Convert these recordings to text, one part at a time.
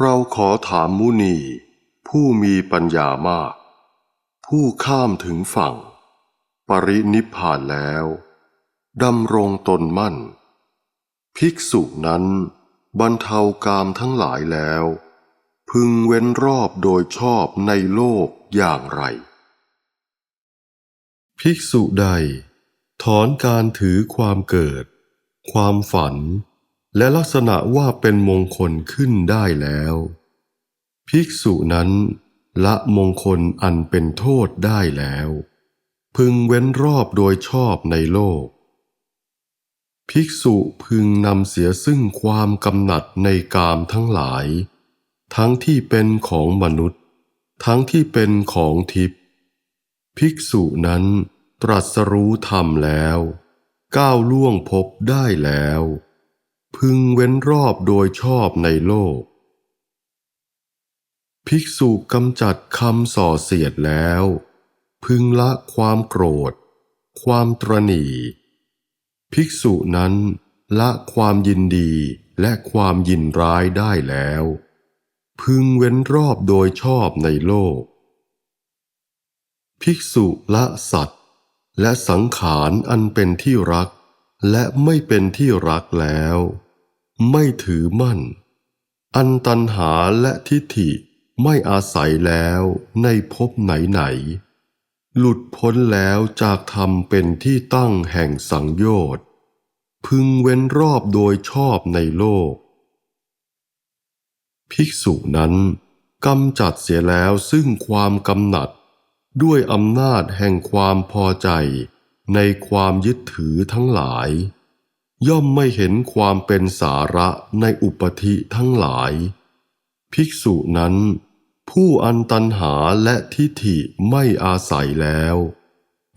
เราขอถามมุนี ผู้มีปัญญามาก ผู้ข้ามถึงฝั่ง ปรินิพพานแล้วดำรงตนมั่น ภิกษุนั้นบรรเทากามทั้งหลายแล้ว พึงเว้นรอบโดยชอบในโลกอย่างไร ภิกษุใด ถอนการถือความเกิด ความฝัน และลักษณะว่าเป็นมงคลขึ้นได้แล้ว ภิกษุนั้น ละมงคลอันเป็นโทษได้แล้ว พึงเว้นรอบโดยชอบในโลก ภิกษุพึงนำเสียซึ่งความกำหนัดในกามทั้งหลาย ทั้งที่เป็นของมนุษย์ ทั้งที่เป็นของทิพย์ภิกษุนั้นตรัสรู้ธรรมแล้ว ก้าวล่วงพบได้แล้ว พึงเว้นรอบโดยชอบในโลก ภิกษุกำจัดคำส่อเสียดแล้ว พึงละความโกรธ ความตรณีภิกษุนั้นละความยินดีและความยินร้ายได้แล้ว พึงเว้นรอบโดยชอบในโลก ภิกษุละสัตว์ และสังขารอันเป็นที่รัก และไม่เป็นที่รักแล้ว ไม่ถือมั่น อันตันหาและทิฏฐิไม่อาศัยแล้วในภพไหนไหน หลุดพ้นแล้วจากธรรมเป็นที่ตั้งแห่งสังโยชน์พึงเว้นรอบโดยชอบในโลก ภิกษุนั้นกำจัดเสียแล้วซึ่งความกำหนัด ด้วยอำนาจแห่งความพอใจในความยึดถือทั้งหลาย ย่อมไม่เห็นความเป็นสาระในอุปธิทั้งหลาย ภิกษุนั้น ผู้อันตันหาและทิฏฐิไม่อาศัยแล้ว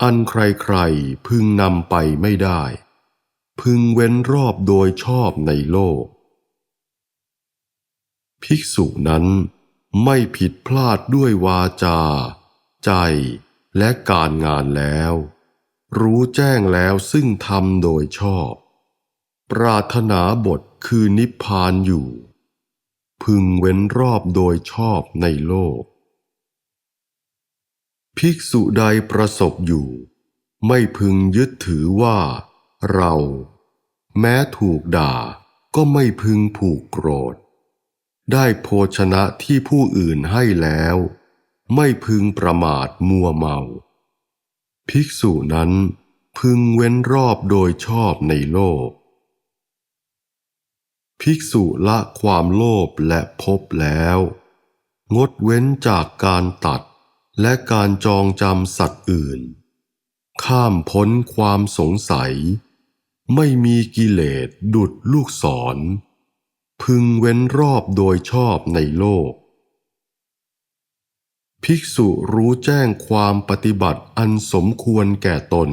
อันใครๆพึงนำไปไม่ได้ พึงเว้นรอบโดยชอบในโลก ภิกษุนั้นไม่ผิดพลาดด้วยวาจา ใจและการงานแล้ว รู้แจ้งแล้วซึ่งทำโดยชอบ ปรารถนาบทคือนิพพานอยู่ พึงเว้นรอบโดยชอบในโลก ภิกษุใดประสบอยู่ ไม่พึงยึดถือว่า เรา แม้ถูกด่าก็ไม่พึงผูกโกรธ ได้โภชนะที่ผู้อื่นให้แล้ว ไม่พึงประมาทมัวเมา ภิกษุนั้นพึงเว้นรอบโดยชอบในโลก ภิกษุละความโลภและพบแล้ว งดเว้นจากการตัดและการจองจำสัตว์อื่น ข้ามพ้นความสงสัย ไม่มีกิเลสดุดลูกศร พึงเว้นรอบโดยชอบในโลก ภิกษุรู้แจ้งความปฏิบัติอันสมควรแก่ตน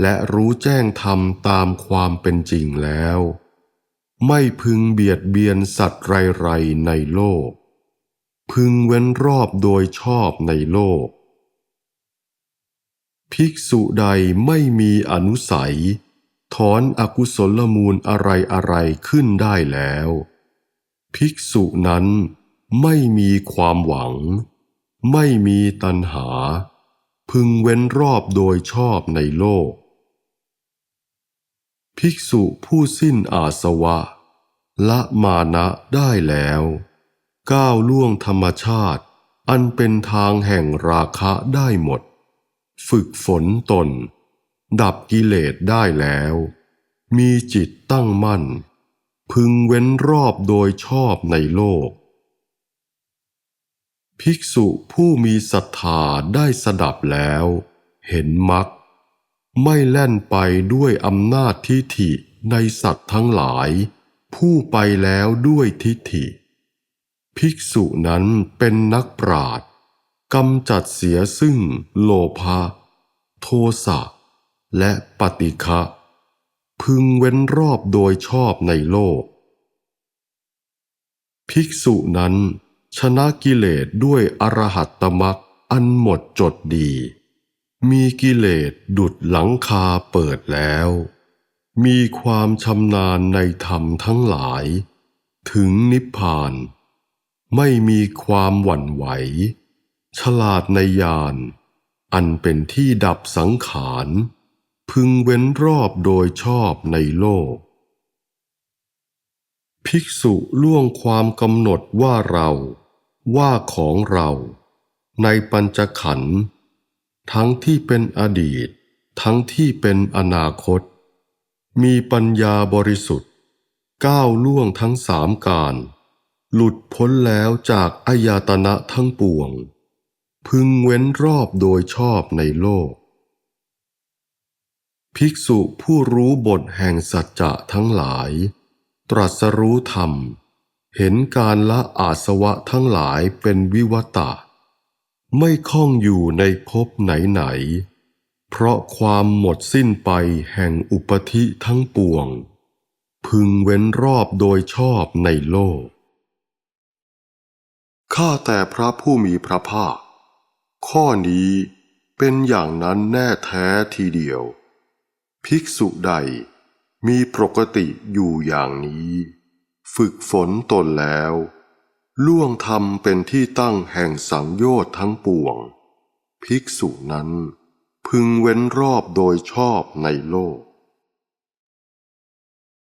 และรู้แจ้งธรรมตามความเป็นจริงแล้ว ไม่พึงเบียดเบียนสัตว์ไรๆในโลก พึงเว้นรอบโดยชอบในโลก ภิกษุใดไม่มีอนุสัย ถอนอกุศลมูลอะไรอะไรๆขึ้นได้แล้ว ภิกษุนั้นไม่มีความหวัง ไม่มีตัณหา พึงเว้นรอบโดยชอบในโลก ภิกษุผู้สิ้นอาสวะ ละมานะได้แล้ว ก้าวล่วงธรรมชาติ อันเป็นทางแห่งราคะได้หมด ฝึกฝนตน ดับกิเลสได้แล้ว มีจิตตั้งมั่น พึงเว้นรอบโดยชอบในโลก ภิกษุผู้มีศรัทธาได้สดับแล้ว เห็นมรรค ไม่แล่นไปด้วยอำนาจทิฏฐิในสัตว์ทั้งหลาย ผู้ไปแล้วด้วยทิฏฐิ ภิกษุนั้นเป็นนักปราดกำจัดเสียซึ่งโลภะโทสะและปฏิฆะพึงเว้นรอบโดยชอบในโลก ภิกษุนั้น ชนะกิเลสด้วยอรหัตตมักอันหมดจดดี มีกิเลสดุดหลังคาเปิดแล้ว มีความชำนาญในธรรมทั้งหลาย ถึงนิพพาน ไม่มีความหวั่นไหว ฉลาดในญาณอันเป็นที่ดับสังขาร พึงเว้นรอบโดยชอบในโลก ภิกษุล่วงความกำหนดว่าเรา ว่าของเรา ในปัญจขันธ์ ทั้งที่เป็นอดีต ทั้งที่เป็นอนาคต มีปัญญาบริสุทธิ์ก้าวล่วงทั้งสามการ หลุดพ้นแล้วจากอายตนะทั้งปวง พึงเว้นรอบโดยชอบในโลก ภิกษุผู้รู้บทแห่งสัจจะทั้งหลาย ตรัสรู้ธรรม เห็นการละอาสวะทั้งหลายเป็นวิวัตะ ไม่ข้องอยู่ในภพไหนๆ เพราะความหมดสิ้นไปแห่งอุปธิทั้งปวง พึงเว้นรอบโดยชอบในโลก ข้าแต่พระผู้มีพระภาค ข้อนี้เป็นอย่างนั้นแน่แท้ทีเดียว ภิกษุใดมีปกติอยู่อย่างนี้ ฝึกฝนตนแล้ว ล่วงธรรมเป็นที่ตั้งแห่งสังโยชน์ทั้งปวง ภิกษุนั้นพึงเว้นรอบโดยชอบในโลก